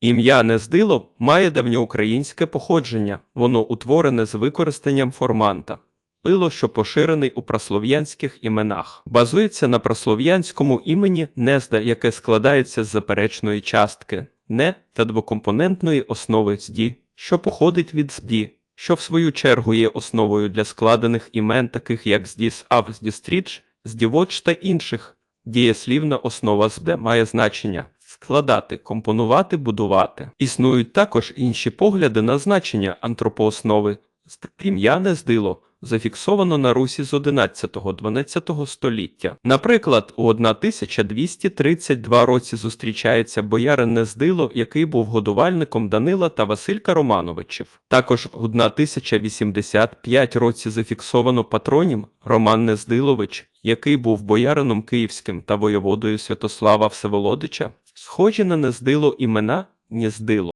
Ім'я Нездило має давньоукраїнське походження, воно утворене з використанням форманта. Пило, що поширений у праслов'янських іменах, базується на праслов'янському імені Незда, яке складається з заперечної частки не та двокомпонентної основи зді, що походить від зді, що в свою чергу є основою для складених імен, таких як здіс, ав, здістріч, здівоч та інших. Дієслівна основа збе має значення складати, компонувати, будувати. Існують також інші погляди на значення антропооснови. Ім'я Нездило зафіксовано на Русі з 11-12 століття. Наприклад, у 1232 році зустрічається боярин Нездило, який був годувальником Данила та Василька Романовичів. Також у 1085 році зафіксовано патронім Роман Нездилович, який був боярином київським та воєводою Святослава Всеволодича. Схожі на Нездило імена Нєздило.